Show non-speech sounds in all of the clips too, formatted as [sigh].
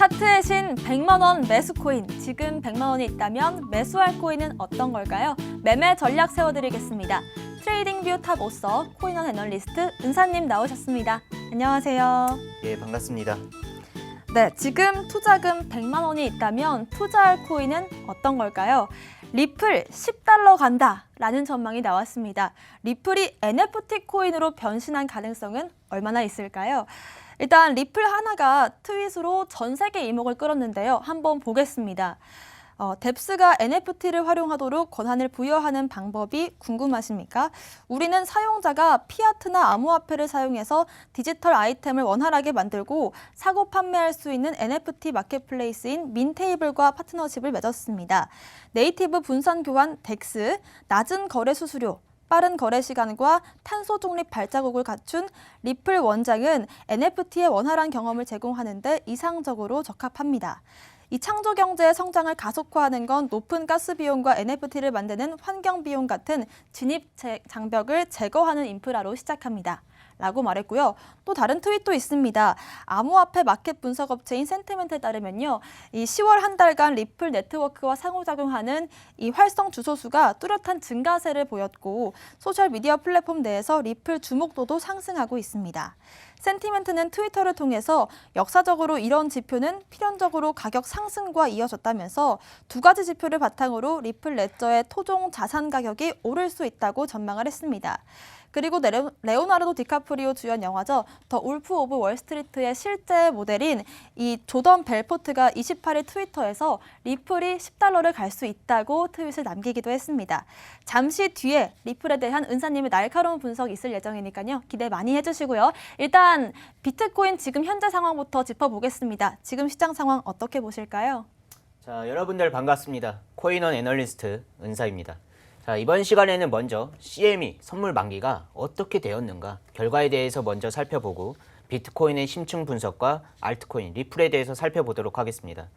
차트의 신 100만 원 매수 코인. 지금 100만 원이 있다면 매수할 코인은 어떤 걸까요? 매매 전략 세워드리겠습니다. 트레이딩뷰 탑 오서 코인원 애널리스트 은사님 나오셨습니다. 안녕하세요. 예, 반갑습니다. 네, 지금 투자금 100만 원이 있다면 투자할 코인은 어떤 걸까요? 리플 10달러 간다 라는 전망이 나왔습니다. 리플이 NFT 코인으로 변신한 가능성은 얼마나 있을까요? 일단 리플 하나가 트윗으로 전 세계 이목을 끌었는데요. 한번 보겠습니다. 어, 뎁스가 NFT를 활용하도록 권한을 부여하는 방법이 궁금하십니까? 우리는 사용자가 피아트나 암호화폐를 사용해서 디지털 아이템을 원활하게 만들고 사고 판매할 수 있는 NFT 마켓플레이스인 민테이블과 파트너십을 맺었습니다. 네이티브 분산 교환 덱스, 낮은 거래 수수료, 빠른 거래 시간과 탄소 중립 발자국을 갖춘 리플 원장은 NFT의 원활한 경험을 제공하는 데 이상적으로 적합합니다. 이 창조 경제의 성장을 가속화하는 건 높은 가스 비용과 NFT를 만드는 환경 비용 같은 진입 제- 장벽을 제거하는 인프라로 시작합니다. 라고 말했고요. 또 다른 트윗도 있습니다. 암호화폐 마켓 분석 업체인 센티멘트에 따르면요. 이 10월 한 달간 리플 네트워크와 상호작용하는 이 활성 주소수가 뚜렷한 증가세를 보였고 소셜 미디어 플랫폼 내에서 리플 주목도도 상승하고 있습니다. 센티멘트는 트위터를 통해서 역사적으로 이런 지표는 필연적으로 가격 상승과 이어졌다면서 두 가지 지표를 바탕으로 리플 레저의 토종 자산 가격이 오를 수 있다고 전망을 했습니다. 그리고 레오, 레오나르도 디카프리오 주연 영화죠. 더 울프 오브 월스트리트의 실제 모델인 이 조던 벨포트가 28일 트위터에서 리플이 10달러를 갈 수 있다고 트윗을 남기기도 했습니다. 잠시 뒤에 리플에 대한 은사님의 날카로운 분석이 있을 예정이니까요. 기대 많이 해주시고요. 일단 비트코인 지금 현재 상황부터 짚어보겠습니다. 지금 시장 상황 어떻게 보실까요? 자, 여러분들 반갑습니다. 코인원 애널리스트 은사입니다. 자, 이번 시간에는 먼저 CME 선물 만기가 어떻게 되었는가 결과에 대해서 먼저 살펴보고 비트코인의 심층 분석과 알트코인 리플에 대해서 살펴보도록 하겠습니다.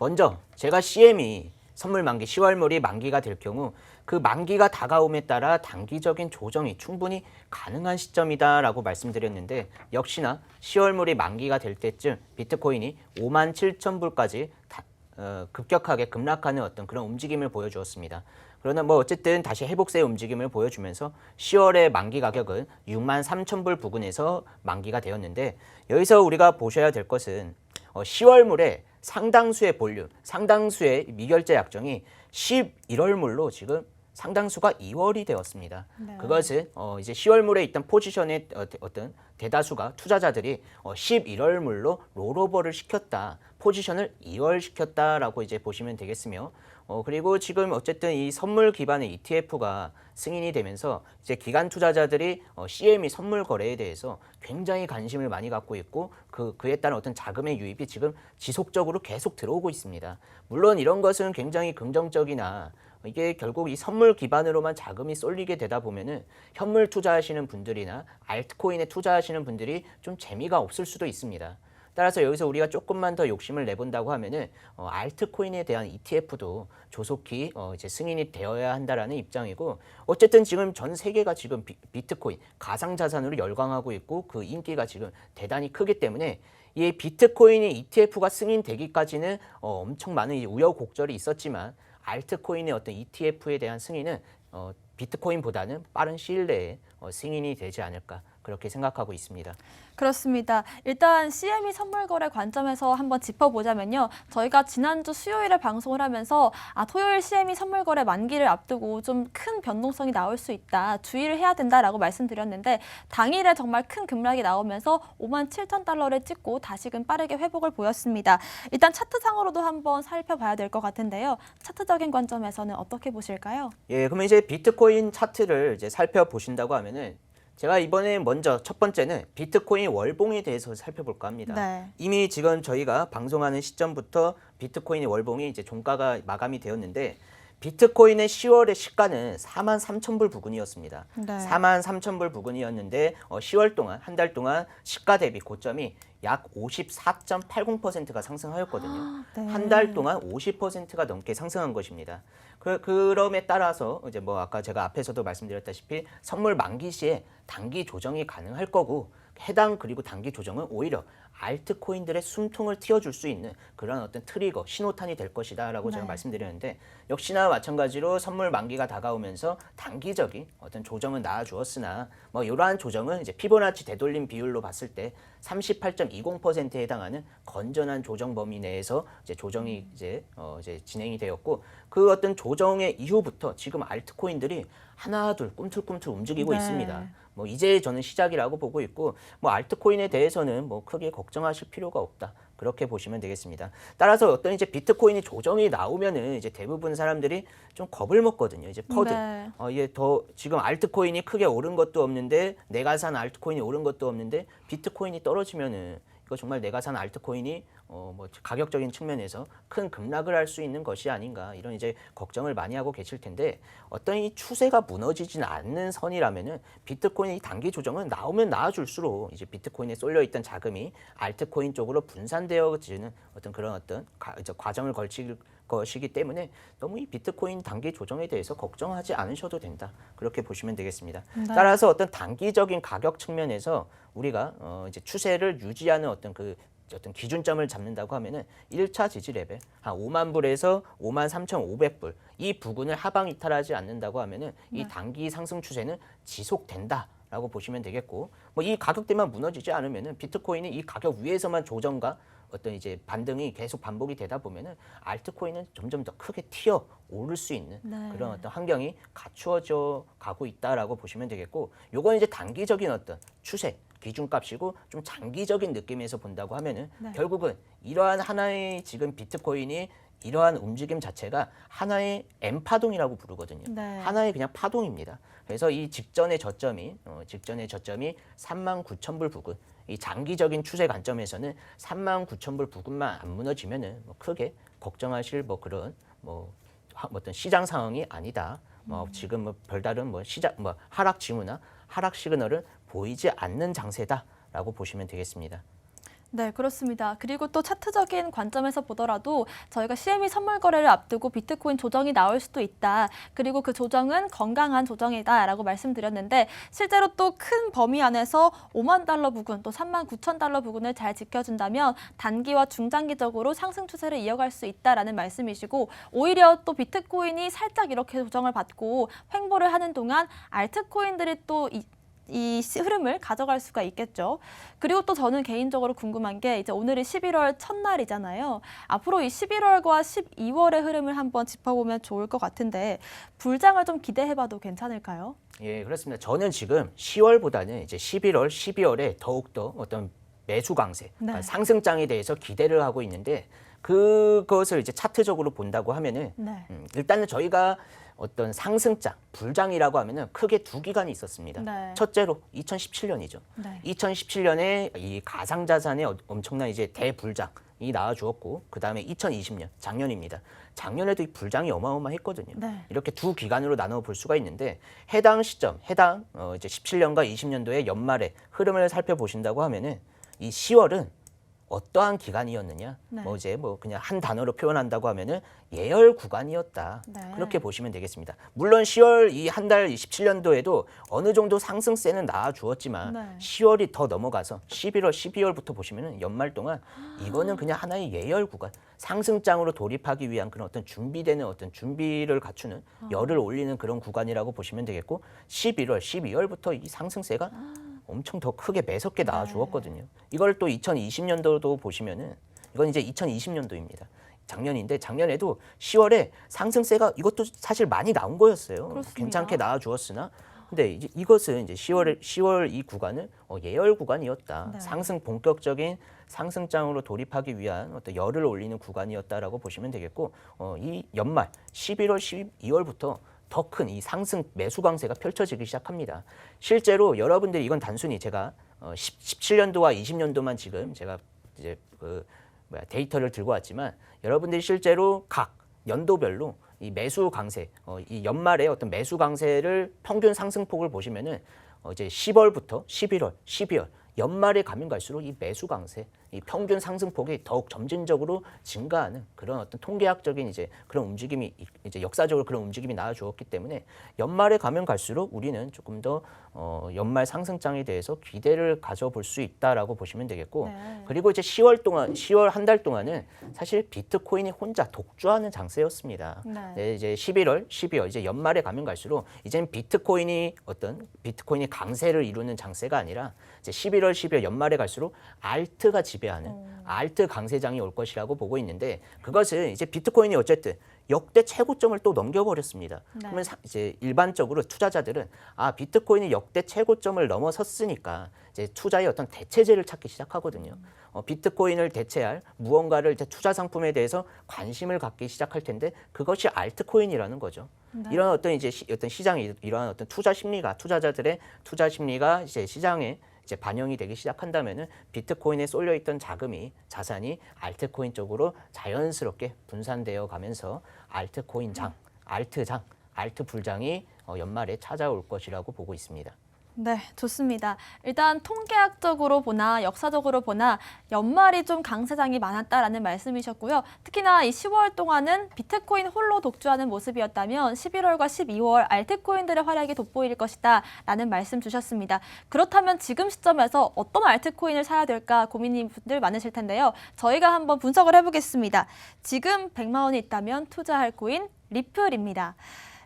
먼저 제가 CME 선물 만기 10월물이 만기가 될 경우 그 만기가 다가옴에 따라 단기적인 조정이 충분히 가능한 시점이다라고 말씀드렸는데 역시나 10월물이 만기가 될 때쯤 비트코인이 5만 7천 불까지 다, 어, 급격하게 급락하는 어떤 그런 움직임을 보여주었습니다. 그러나 뭐 어쨌든 다시 회복세의 움직임을 보여주면서 10월의 만기 가격은 6만 3천 불 부근에서 만기가 되었는데 여기서 우리가 보셔야 될 것은 어, 10월물에 상당수의 볼륨, 상당수의 미결제 약정이 11월물로 지금 상당수가 2월이 되었습니다. 네. 그것은 어, 이제 10월물에 있던 포지션의 어, 어떤 대다수가 투자자들이 어, 11월물로 롤오버를 시켰다. 포지션을 2월 시켰다라고 이제 보시면 되겠으며 어, 그리고 지금 어쨌든 이 선물 기반의 ETF가 승인이 되면서 이제 기관 투자자들이 어, CME 선물 거래에 대해서 굉장히 관심을 많이 갖고 있고 그 그에 따른 어떤 자금의 유입이 지금 지속적으로 계속 들어오고 있습니다. 물론 이런 것은 굉장히 긍정적이나 이게 결국 이 선물 기반으로만 자금이 쏠리게 되다 보면은 현물 투자하시는 분들이나 알트코인에 투자하시는 분들이 좀 재미가 없을 수도 있습니다. 따라서 여기서 우리가 조금만 더 욕심을 내본다고 하면은 어, 알트코인에 대한 ETF도 조속히 어, 이제 승인이 되어야 한다라는 입장이고 어쨌든 지금 전 세계가 지금 비, 비트코인 가상 자산으로 열광하고 있고 그 인기가 지금 대단히 크기 때문에 이 비트코인이 ETF가 승인되기까지는 어, 엄청 많은 이 우여곡절이 있었지만 알트코인의 어떤 ETF에 대한 승인은 어, 비트코인보다는 빠른 시일 내에 어, 승인이 되지 않을까 그렇게 생각하고 있습니다. 그렇습니다. 일단 CME 선물 거래 관점에서 한번 짚어보자면요. 저희가 지난주 수요일에 방송을 하면서 아, 토요일 CME 선물 거래 만기를 앞두고 좀 큰 변동성이 나올 수 있다. 주의를 해야 된다라고 말씀드렸는데 당일에 정말 큰 급락이 나오면서 5만 7천 달러를 찍고 다시금 빠르게 회복을 보였습니다. 일단 차트상으로도 한번 살펴봐야 될 것 같은데요. 차트적인 관점에서는 어떻게 보실까요? 예, 그러면 이제 비트코인 차트를 이제 살펴보신다고 하면은 제가 이번에 먼저 첫 번째는 비트코인 월봉에 대해서 살펴볼까 합니다. 네. 이미 지금 저희가 방송하는 시점부터 비트코인의 월봉이 이제 종가가 마감이 되었는데 비트코인의 10월의 시가는 4만 3천 불 부근이었습니다. 네. 4만 3천 불 부근이었는데 어, 10월 동안 한 달 동안 시가 대비 고점이 약 54.80%가 상승하였거든요. 네. 한달 동안 50%가 넘게 상승한 것입니다. 그, 그럼에 따라서 이제 뭐 아까 제가 앞에서도 말씀드렸다시피 선물 만기 시에 단기 조정이 가능할 거고 해당 그리고 단기 조정은 오히려 알트코인들의 숨통을 틔워줄 수 있는 그런 어떤 트리거, 신호탄이 될 것이다 라고 제가 네. 말씀드렸는데 역시나 마찬가지로 선물 만기가 다가오면서 단기적인 어떤 조정은 나와주었으나 뭐 이러한 조정은 이제 피보나치 되돌림 비율로 봤을 때 38.20%에 해당하는 건전한 조정 범위 내에서 이제 조정이 이제 어 이제 진행이 되었고 그 어떤 조정의 이후부터 지금 알트코인들이 하나 둘 꿈틀꿈틀 움직이고 네. 있습니다. 뭐 이제 저는 시작이라고 보고 있고 뭐 알트코인에 대해서는 뭐 크게 걱정 하실 필요가 없다. 그렇게 보시면 되겠습니다. 따라서 어떤 이제 비트코인이 조정이 나오면은 이제 대부분 사람들이 좀 겁을 먹거든요. 이제 퍼드. 네. 어, 이게 더 지금 알트코인이 크게 오른 것도 없는데 내가 산 알트코인이 오른 것도 없는데 비트코인이 떨어지면은 이거 정말 내가 산 알트코인이 어, 뭐 가격적인 측면에서 큰 급락을 할 수 있는 것이 아닌가 이런 이제 걱정을 많이 하고 계실 텐데 어떤 이 추세가 무너지진 않는 선이라면은 비트코인의 단기 조정은 나오면 나아줄수록 이제 비트코인에 쏠려 있던 자금이 알트코인 쪽으로 분산되어지는 어떤 그런 어떤 가, 과정을 걸칠 것이기 때문에 너무 이 비트코인 단기 조정에 대해서 걱정하지 않으셔도 된다 그렇게 보시면 되겠습니다. 네. 따라서 어떤 단기적인 가격 측면에서 우리가 어 이제 추세를 유지하는 어떤 그 어떤 기준점을 잡는다고 하면은 1차 지지 레벨 한 5만 불에서 5만 3,500불 이 부근을 하방 이탈하지 않는다고 하면은 이 단기 상승 추세는 지속된다 라고 보시면 되겠고 뭐 이 가격대만 무너지지 않으면은 비트코인이 이 가격 위에서만 조정과 어떤 이제 반등이 계속 반복이 되다 보면은 알트코인은 점점 더 크게 튀어 오를 수 있는 네. 그런 어떤 환경이 갖추어져 가고 있다라고 보시면 되겠고 요건 이제 단기적인 어떤 추세 기준값이고 좀 장기적인 느낌에서 본다고 하면은 네. 결국은 이러한 하나의 지금 비트코인이 이러한 움직임 자체가 하나의 M 파동이라고 부르거든요. 네. 하나의 그냥 파동입니다. 그래서 이 직전의 저점이 어, 직전의 저점이 3만 9천 불 부근 이 장기적인 추세 관점에서는 3만 9천 불 부근만 안 무너지면은 뭐 크게 걱정하실 뭐 그런 뭐 하- 어떤 시장 상황이 아니다. 뭐 지금 뭐 별다른 뭐 시장 뭐 하락 징후나 하락 시그널은 보이지 않는 장세다라고 보시면 되겠습니다. 네, 그렇습니다. 그리고 또 차트적인 관점에서 보더라도 저희가 CME 선물 거래를 앞두고 비트코인 조정이 나올 수도 있다. 그리고 그 조정은 건강한 조정이다라고 말씀드렸는데 실제로 또 큰 범위 안에서 5만 달러 부근 또 3만 9천 달러 부근을 잘 지켜준다면 단기와 중장기적으로 상승 추세를 이어갈 수 있다라는 말씀이시고 오히려 또 비트코인이 살짝 이렇게 조정을 받고 횡보를 하는 동안 알트코인들이 또 이, 이 시- 흐름을 가져갈 수가 있겠죠. 그리고 또 저는 개인적으로 궁금한 게 이제 오늘이 11월 첫날이잖아요. 앞으로 이 11월과 12월의 흐름을 한번 짚어보면 좋을 것 같은데 불장을 좀 기대해봐도 괜찮을까요? 예, 그렇습니다. 저는 지금 10월보다는 이제 11월, 12월에 더욱더 어떤 매수 강세, 네. 아, 상승장에 대해서 기대를 하고 있는데 그것을 이제 차트적으로 본다고 하면은 네. 음, 일단은 저희가 어떤 상승장, 불장이라고 하면은 크게 두 기간이 있었습니다. 네. 첫째로 2017년이죠. 네. 2017년에 이 가상 자산의 어- 엄청난 이제 대불장이 나와 주었고 그 다음에 2020년 작년입니다. 작년에도 이 불장이 어마어마했거든요. 네. 이렇게 두 기간으로 나눠 볼 수가 있는데 해당 시점, 해당 어 이제 17년과 20년도의 연말의 흐름을 살펴보신다고 하면은 이 10월은 어떠한 기간이었느냐? 네. 뭐 이제 뭐 그냥 한 단어로 표현한다고 하면은 예열 구간이었다. 네. 그렇게 보시면 되겠습니다. 물론 10월 이 한달 17년도에도 어느 정도 상승세는 나와 주었지만 네. 10월이 더 넘어가서 11월, 12월부터 보시면은 연말 동안 이거는 그냥 하나의 예열 구간, 상승장으로 돌입하기 위한 그런 어떤 준비되는 어떤 준비를 갖추는 열을 올리는 그런 구간이라고 보시면 되겠고 11월, 12월부터 이 상승세가 엄청 더 크게 매섭게 나와 주었거든요. 이걸 또 2020년도도 보시면은 이건 이제 2020년도입니다. 작년인데 작년에도 10월에 상승세가 이것도 사실 많이 나온 거였어요. 그렇습니다. 괜찮게 나와 주었으나 근데 이제 이것은 이제 10월 10월 이 구간은 어, 예열 구간이었다. 네. 상승 본격적인 상승장으로 돌입하기 위한 어떤 열을 올리는 구간이었다라고 보시면 되겠고 어, 이 연말 11월 12월부터 더 큰 이 상승 매수 강세가 펼쳐지기 시작합니다. 실제로 여러분들이 이건 단순히 제가 어, 10, 17년도와 20년도만 지금 제가 이제 그 뭐야 데이터를 들고 왔지만 여러분들이 실제로 각 연도별로 이 매수 강세, 어, 이 연말에 어떤 매수 강세를 평균 상승폭을 보시면은 어, 이제 10월부터 11월, 12월 연말에 가면 갈수록 이 매수 강세, 이 평균 상승폭이 더욱 점진적으로 증가하는 그런 어떤 통계학적인 이제 그런 움직임이 이- 이제 역사적으로 그런 움직임이 나와 주었기 때문에 연말에 가면 갈수록 우리는 조금 더 어, 연말 상승장에 대해서 기대를 가져볼 수 있다라고 보시면 되겠고 네. 그리고 이제 10월 동안 10월 한 달 동안은 사실 비트코인이 혼자 독주하는 장세였습니다. 네. 네, 이제 11월, 12월 이제 연말에 가면 갈수록 이제는 비트코인이 어떤 비트코인이 강세를 이루는 장세가 아니라 이제 11월, 12월 연말에 갈수록 알트가 지배 하는 알트 강세장이 올 것이라고 보고 있는데 그것은 이제 비트코인이 어쨌든 역대 최고점을 또 넘겨버렸습니다. 네. 그러면 사- 이제 일반적으로 투자자들은 아 비트코인이 역대 최고점을 넘어섰으니까 이제 투자의 어떤 대체제를 찾기 시작하거든요. 어, 비트코인을 대체할 무언가를 이제 투자 상품에 대해서 관심을 갖기 시작할 텐데 그것이 알트코인이라는 거죠. 네. 이런 어떤 이제 시, 어떤 시장이 이러한 어떤 투자 심리가 투자자들의 투자 심리가 이제 시장에 이제 반영이 되기 시작한다면은 비트코인에 쏠려 있던 자금이 자산이 알트코인 쪽으로 자연스럽게 분산되어 가면서 알트코인 장, 알트장, 알트 불장이 어, 연말에 찾아올 것이라고 보고 있습니다. 네, 좋습니다. 일단 통계학적으로 보나 역사적으로 보나 연말이 좀 강세장이 많았다라는 말씀이셨고요. 특히나 이 10월 동안은 비트코인 홀로 독주하는 모습이었다면 11월과 12월 알트코인들의 활약이 돋보일 것이다라는 말씀 주셨습니다. 그렇다면 지금 시점에서 어떤 알트코인을 사야 될까 고민인 분들 많으실 텐데요. 저희가 한번 분석을 해보겠습니다. 지금 100만 원이 있다면 투자할 코인 리플입니다.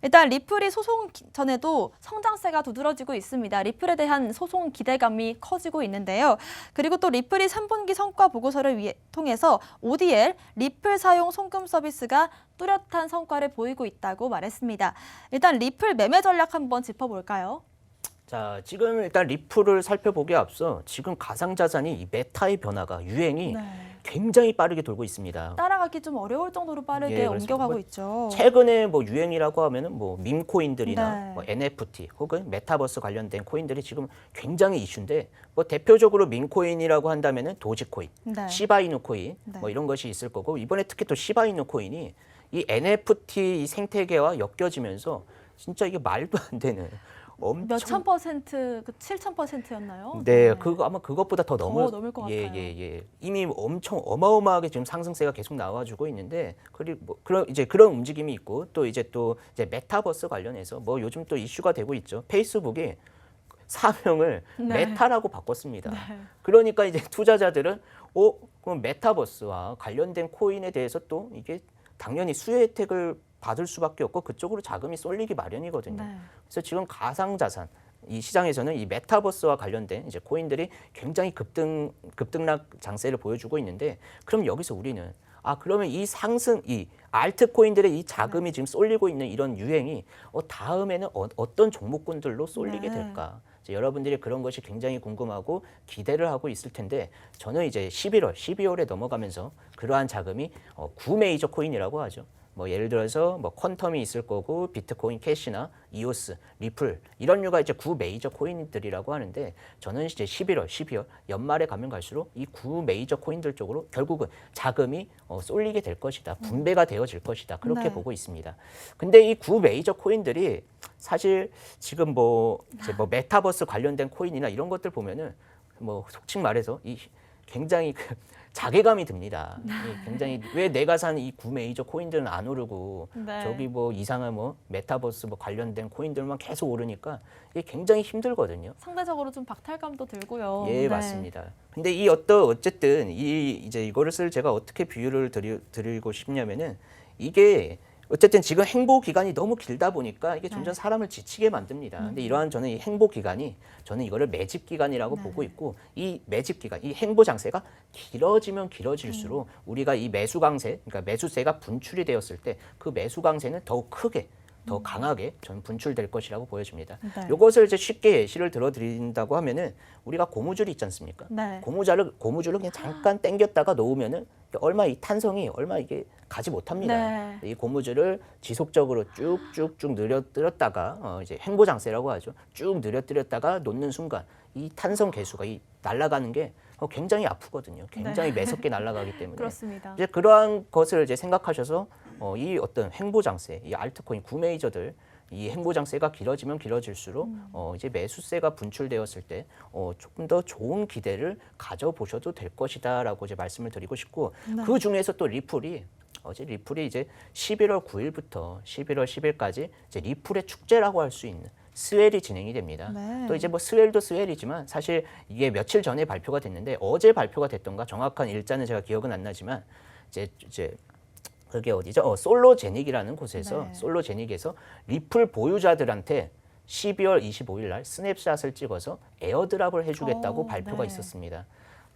일단 리플이 소송 기- 전에도 성장세가 두드러지고 있습니다. 리플에 대한 소송 기대감이 커지고 있는데요. 그리고 또 리플이 3분기 성과 보고서를 위해, 통해서 ODL 리플 사용 송금 서비스가 뚜렷한 성과를 보이고 있다고 말했습니다. 일단 리플 매매 전략 한번 짚어볼까요? 자, 지금 일단 리플을 살펴보기에 앞서 지금 가상자산이 이 메타의 변화가 유행이 네. 굉장히 빠르게 돌고 있습니다. 따라가기 좀 어려울 정도로 빠르게 예. 옮겨가고 뭐 있죠. 최근에 뭐 유행이라고 하면은 뭐 밈코인들이나 네. 뭐 NFT 혹은 메타버스 관련된 코인들이 지금 굉장히 이슈인데 뭐 대표적으로 밈코인이라고 한다면은 도지코인, 네. 시바이누 코인 네. 뭐 이런 것이 있을 거고 이번에 특히 또 시바이누 코인이 이 NFT 이 생태계와 엮여지면서 진짜 이게 말도 안 되는 엄청 몇천 퍼센트, 그 7천 퍼센트였나요? 네, 그거 아마 그것보다 더 넘을 넘을 것 예, 같아요. 예, 예. 이미 엄청 어마어마하게 지금 상승세가 계속 나와주고 있는데 그리고 뭐 그런 이제 그런 움직임이 있고 또 이제 또 이제 메타버스 관련해서 뭐 요즘 또 이슈가 되고 있죠. 페이스북이 사명을 [laughs] 네. 메타라고 바꿨습니다. 그러니까 이제 투자자들은 어, 그럼 메타버스와 관련된 코인에 대해서 또 이게 당연히 수혜 혜택을 받을 수밖에 없고 그쪽으로 자금이 쏠리기 마련이거든요. 네. 그래서 지금 가상 자산 이 시장에서는 이 메타버스와 관련된 이제 코인들이 굉장히 급등 급등락 장세를 보여주고 있는데 그럼 여기서 우리는 아 그러면 이 상승 이 알트 코인들의 이 자금이 지금 쏠리고 있는 이런 유행이 어, 다음에는 어, 어떤 종목군들로 쏠리게 네. 될까? 이제 여러분들이 그런 것이 굉장히 궁금하고 기대를 하고 있을 텐데 저는 이제 11월, 12월에 넘어가면서 그러한 자금이 어, 구메이저 코인이라고 하죠. 뭐 예를 들어서 뭐 퀀텀이 있을 거고 비트코인 캐시나 이오스, 리플 이런 류가 이제 구 메이저 코인들이라고 하는데 저는 이제 11월, 12월 연말에 가면 갈수록 이 구 메이저 코인들 쪽으로 결국은 자금이 어, 쏠리게 될 것이다. 분배가 되어질 것이다. 그렇게 네. 보고 있습니다. 근데 이 구 메이저 코인들이 사실 지금 뭐 이제 뭐 메타버스 관련된 코인이나 이런 것들 보면은 뭐 속칭 말해서 이 굉장히 그 자괴감이 듭니다. 이 굉장히 왜 내가 산 이 구 메이저 코인들은 안 오르고 네. 저기 뭐 이상한 뭐 메타버스 뭐 관련된 코인들만 계속 오르니까 이게 굉장히 힘들거든요. 상대적으로 좀 박탈감도 들고요. 예, 네. 맞습니다. 근데 이 어떤 어쨌든 이 이제 이거를 제가 어떻게 비유를 드리, 드리고 싶냐면은 이게 어쨌든 지금 행보 기간이 너무 길다 보니까 이게 점점 네. 사람을 지치게 만듭니다. 근데 이러한 저는 이 행보 기간이 저는 이거를 매집 기간이라고 네. 보고 있고 이 매집 기간, 이 행보 장세가 길어지면 길어질수록 음. 우리가 이 매수 강세, 그러니까 매수세가 분출이 되었을 때 그 매수 강세는 더욱 크게 더 강하게 전 분출될 것이라고 보여집니다. 음. 네. 요것을 이제 쉽게 예시를 들어드린다고 하면은 우리가 고무줄이 있지 않습니까? 네. 고무줄을 고무줄을 그냥 잠깐 당겼다가 놓으면은 얼마 이 탄성이 얼마 이게 가지 못합니다. 네. 이 고무줄을 지속적으로 쭉쭉쭉 늘어뜨렸다가 어 이제 행보 장세라고 하죠. 쭉 늘어뜨렸다가 놓는 순간 이 탄성 개수가 이 날아가는 게 어, 굉장히 아프거든요. 굉장히 매섭게 [laughs] 날아가기 때문에 네. 그렇습니다. 이제 그러한 것을 이제 생각하셔서 어, 이 어떤 행보 장세, 이 알트코인 구메이저들 이 행보장세가 길어지면 길어질수록 어, 이제 매수세가 분출되었을 때 어, 조금 더 좋은 기대를 가져보셔도 될 것이다라고 이제 말씀을 드리고 싶고 네. 그 중에서 또 리플이 어제 리플이 이제 11월 9일부터 11월 10일까지 이제 리플의 축제라고 할 수 있는 스웰이 진행이 됩니다. 네. 또 이제 뭐 스웰도 스웰이지만 사실 이게 며칠 전에 발표가 됐는데 어제 발표가 됐던가 정확한 일자는 제가 기억은 안 나지만 이제 이제 그게 어디죠? 어, 솔로제닉이라는 곳에서 네. 솔로제닉에서 리플 보유자들한테 12월 25일 날 스냅샷을 찍어서 에어드랍을 해주겠다고 오, 발표가 네. 있었습니다.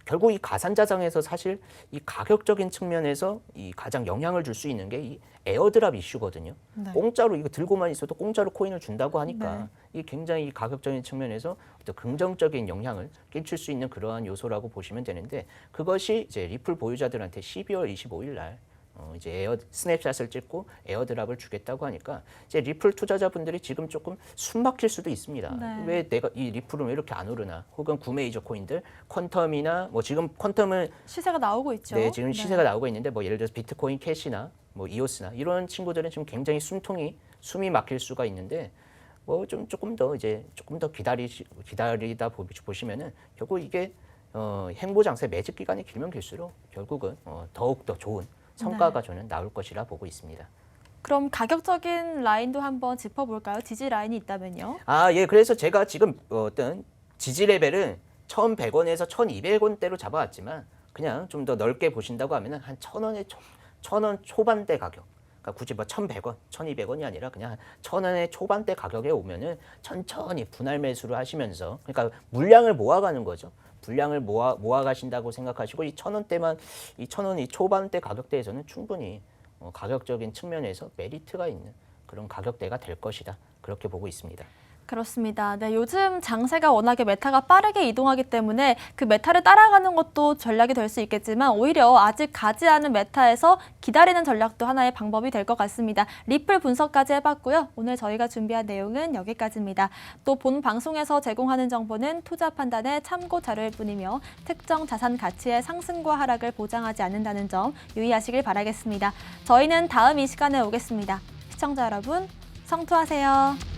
결국 이 가산자산에서 사실 이 가격적인 측면에서 이 가장 영향을 줄 수 있는 게 이 에어드랍 이슈거든요. 네. 공짜로 이거 들고만 있어도 공짜로 코인을 준다고 하니까 네. 이게 굉장히 가격적인 측면에서 어떤 긍정적인 영향을 끼칠 수 있는 그러한 요소라고 보시면 되는데 그것이 이제 리플 보유자들한테 12월 25일 날 어, 이제 에어 스냅샷을 찍고 에어드랍을 주겠다고 하니까 이제 리플 투자자분들이 지금 조금 숨 막힐 수도 있습니다. 네. 왜 내가 이 리플은 왜 이렇게 안 오르나? 혹은 구메이저 코인들 퀀텀이나 뭐 지금 퀀텀은 시세가 나오고 있죠. 네, 지금 시세가 나오고 있는데 뭐 예를 들어서 비트코인 캐시나 뭐 이오스나 이런 친구들은 지금 굉장히 숨통이 숨이 막힐 수가 있는데 뭐 좀 조금 더 이제 조금 더 기다리 기다리다 보- 보시면은 결국 이게 어, 행보 장세 매집 기간이 길면 길수록 결국은 어, 더욱 더 좋은 성과가 저는 나올 것이라 보고 있습니다. 그럼 가격적인 라인도 한번 짚어볼까요? 지지 라인이 있다면요. 아, 예. 그래서 제가 지금 어떤 지지 레벨은 1,100원에서 1,200원대로 잡아왔지만 그냥 좀 더 넓게 보신다고 하면은 한 1,000원에 1,000원 초반대 가격. 그러니까 굳이 뭐 1,100원, 1,200원이 아니라 그냥 1,000원의 초반대 가격에 오면은 천천히 분할 매수를 하시면서 그러니까 물량을 모아가는 거죠. 분량을 모아 모아 가신다고 생각하시고 이 1,000원대만 이 1,000원이 초반대 가격대에서는 충분히 어, 가격적인 측면에서 메리트가 있는 그런 가격대가 될 것이다. 그렇게 보고 있습니다. 그렇습니다. 네, 요즘 장세가 워낙에 메타가 빠르게 이동하기 때문에 그 메타를 따라가는 것도 전략이 될 수 있겠지만 오히려 아직 가지 않은 메타에서 기다리는 전략도 하나의 방법이 될 것 같습니다. 리플 분석까지 해봤고요. 오늘 저희가 준비한 내용은 여기까지입니다. 또 본 방송에서 제공하는 정보는 투자 판단의 참고 자료일 뿐이며 특정 자산 가치의 상승과 하락을 보장하지 않는다는 점 유의하시길 바라겠습니다. 저희는 다음 이 시간에 오겠습니다. 시청자 여러분, 성투하세요.